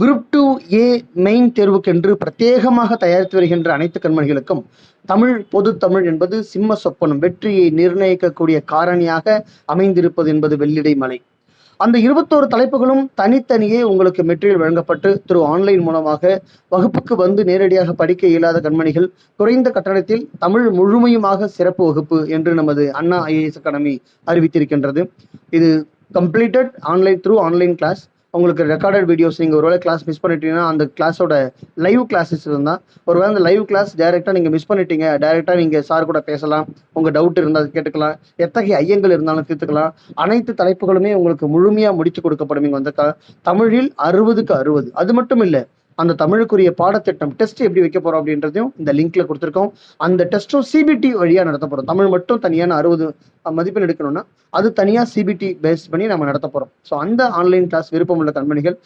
Group two A main தேர்வுக்கென்று பிரத்யேகமாக தயாரித்து வருகின்ற அனைத்து கண்மணிகளுக்கும் தமிழ் பொது தமிழ் என்பது சிம்ம சொப்பனம் வெற்றியை நிர்ணயிக்கக்கூடிய காரணியாக அமைந்திருப்பது என்பது வெள்ளிடை மலை. அந்த இருபத்தோரு தலைப்புகளும் தனித்தனியே உங்களுக்கு மெட்டீரியல் வழங்கப்பட்டு திரு ஆன்லைன் மூலமாக வகுப்புக்கு வந்து நேரடியாக படிக்க இயலாத கண்மணிகள் குறைந்த கட்டணத்தில் தமிழ் முழுமையுமாக சிறப்பு வகுப்பு என்று நமது அண்ணா ஐஏஎஸ் அகாடமி அறிவித்திருக்கின்றது. இது completed online through online class உங்களுக்கு ரெக்கார்டட் வீடியோஸ் நீங்கள் ஒருவேளை கிளாஸ் மிஸ் பண்ணிட்டீங்கன்னா அந்த கிளாஸோட லைவ் கிளாஸஸ் இருந்தால் ஒருவேளை அந்த லைவ் கிளாஸ் டைரெக்டாக நீங்கள் மிஸ் பண்ணிட்டீங்க டைரெக்டாக நீங்கள் சார் கூட பேசலாம் உங்கள் டவுட் இருந்தால் கேட்டுக்கலாம் எத்தகைய ஐயங்கள் இருந்தாலும் தீர்த்துக்கலாம் அனைத்து தலைப்புகளுமே உங்களுக்கு முழுமையாக முடித்து கொடுக்கப்படும். இங்கே வந்து தமிழில் அறுபதுக்கு அறுபது அது மட்டும் இல்லை அந்த தமிழுக்குரிய பாடத்திட்டம் டெஸ்ட் எப்படி வைக்க போறோம் அப்படின்றதையும் இந்த லிங்க்ல கொடுத்துருக்கோம். அந்த டெஸ்ட்டும் சிபிடி வழியா நடத்த போறோம். தமிழ் மட்டும் தனியான அறுபது மதிப்பெண் எடுக்கணும்னா அது தனியா சிபிடி பேஸ் பண்ணி நம்ம நடத்த போறோம். ஸோ அந்த ஆன்லைன் கிளாஸ் விருப்பமுள்ள கண்மணிகள்